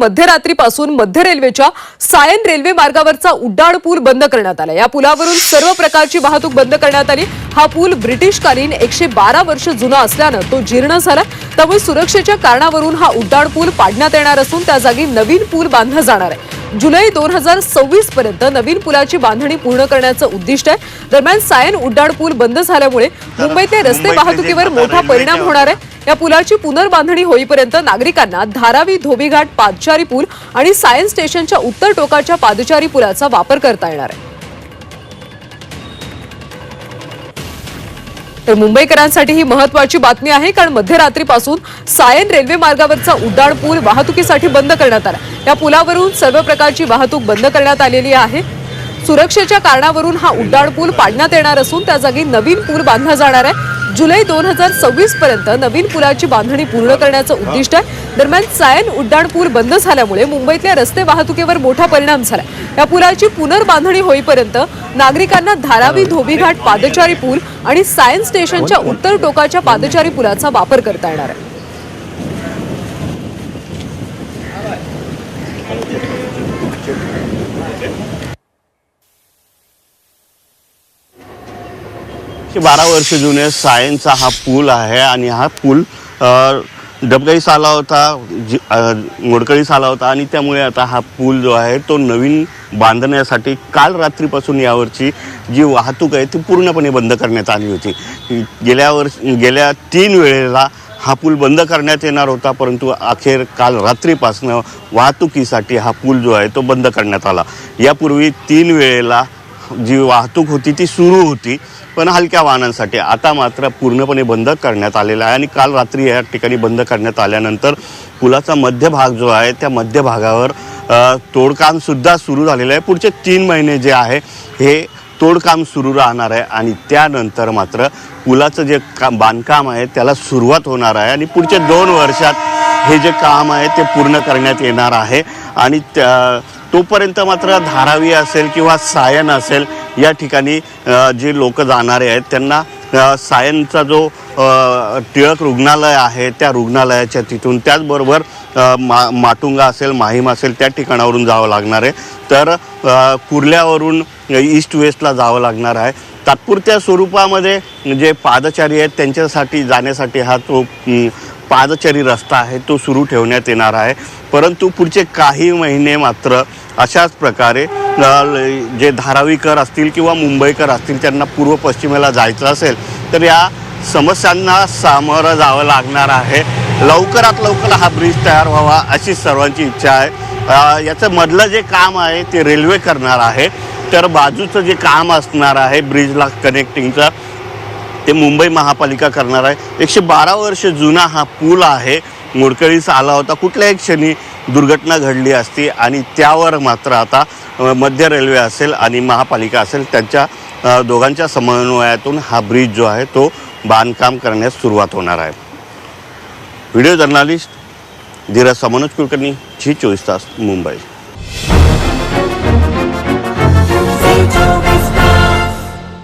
मध्यरात्रीपासून मध्य रेल्वेच्या सायन रेल्वे मार्गावरचा उड्डाण पूल बंद करण्यात आला. या पुलावरून सर्व प्रकारची वाहतूक बंद करण्यात आली. हा पूल ब्रिटिशकालीन एकशे बारा वर्ष जुना असल्यानं तो जीर्ण झाला. त्यामुळे सुरक्षेच्या कारणावरून हा उड्डाण पूल पाडण्यात येणार असून त्या जागी नवीन पूल बांधला जाणार आहे. जुलै दोन हजार सव्वीस पर्यंत नवीन पुलाची बांधणी पूर्ण करण्याचं उद्दिष्ट आहे. दरम्यान सायन उड्डाण पूल बंद झाल्यामुळे मुंबईतले रस्ते वाहतुकीवर मोठा परिणाम होणार आहे. या पुलाची पुनर्बांधणी होईपर्यंत नागरिकांना धारावी धोबीघाट पादचारी पूल आणि सायन्स स्टेशनच्या उत्तर टोकाच्या पादचारी पुलाचा वापर करता येणार आहे. तर मुंबईकरांसाठी ही महत्वाची बातमी आहे कारण मध्यरात्रीपासून सायन रेल्वे मार्गावरचा उड्डाण पूल वाहतुकीसाठी बंद करण्यात आला. या पुलावरून सर्व प्रकारची वाहतूक बंद करण्यात आलेली आहे. सुरक्षेच्या कारणावरून हा उड्डाण पूल पाडण्यात येणार असून त्या जागी नवीन पूल बांधला जाणार आहे. जुलै दोन हजार सव्वीस पर्यंत नवीन पुलाची बांधणी पूर्ण करण्याचं उद्दिष्ट आहे. दरम्यान सायन उड्डाण पूल बंद झाल्यामुळे मुंबईतल्या रस्ते वाहतुकीवर मोठा परिणाम झाला या पुलाची पुनर्बांधणी होईपर्यंत नागरिकांना धारावी धोबीघाट पादचारी पूल आणि सायन्स स्टेशनच्या उत्तर टोकाच्या पादचारी पुलाचा वापर करता येणार आहे. एकशे बारा वर्ष जुने सायनचा हा पूल आहे आणि हा पूल डबगाईस आला होता जी- मोडकळीस आला होता आणि त्यामुळे आता हा पूल जो आहे तो नवीन बांधण्यासाठी काल रात्रीपासून यावरची जी वाहतूक आहे ती पूर्णपणे बंद करण्यात आली होती. गेल्या वर्ष गेल्या तीन वेळेला हा पूल बंद करण्यात येणार होता परंतु अखेर काल रात्रीपासून वाहतुकीसाठी हा पूल जो आहे तो बंद करण्यात आला. यापूर्वी तीन वेळेला जी वाहतूक होती ती सुरू होती पण हलक्या वाहनांसाठी. आता मात्र पूर्णपणे बंद करण्यात आलेला आहे आणि काल रात्री या ठिकाणी बंद करण्यात आल्यानंतर पुलाचा मध्यभाग जो आहे त्या मध्यभागावर तोडकामसुद्धा सुरू झालेलं आहे. पुढचे तीन महिने जे आहे हे तोडकाम सुरू राहणार आहे आणि त्यानंतर मात्र पुलाचं जे काम बांधकाम आहे त्याला सुरुवात होणार आहे आणि पुढच्या दोन वर्षात हे जे काम आहे ते पूर्ण करण्यात येणार आहे. आणि त्या तोपर्यंत मात्र धारावी असेल किंवा सायन असेल या ठिकाणी जे लोक जाणारे आहेत त्यांना सायनचा जो टिळक रुग्णालय आहे त्या रुग्णालयाच्या तिथून त्याचबरोबर मा माटुंगा असेल माहीम असेल त्या ठिकाणावरून जावं लागणार आहे. तर कुर्ल्यावरून ईस्ट वेस्टला जावं लागणार आहे. तात्पुरत्या स्वरूपामध्ये जे पादचारी आहेत त्यांच्यासाठी जाण्यासाठी हा तो पादचारी रस्ता आहे तो सुरू ठेवण्यात येणार आहे. परंतु पुढचे काही महिने मात्र अशाच प्रकारे ल- जे धारावीकर असतील किंवा मुंबईकर असतील त्यांना पूर्व पश्चिमेला जायचं असेल तर या समस्यांना सामोरं जावं लागणार आहे. लवकरात लवकर हा ब्रिज तयार व्हावा अशी सर्वांची इच्छा आहे. याचं मधलं जे काम आहे ते रेल्वे करणार आहे. तर बाजूचं जे काम असणार आहे ब्रिजला कनेक्टिंगचं ते मुंबई महापालिका करणार आहे. एकशे बारा वर्ष जुना हा पूल आहे. मोडकळीस आला होता. कुठल्याही क्षणी दुर्घटना घडली असती आणि त्यावर मात्र आता मध्य रेल्वे असेल आणि महापालिका असेल त्यांच्या दोघांच्या समन्वयातून हा ब्रिज जो आहे तो बांधकाम करण्यास सुरुवात होणार आहे. व्हिडिओ जर्नालिस्ट धीरज समनोज कुलकर्णी झी चोवीस तास मुंबई.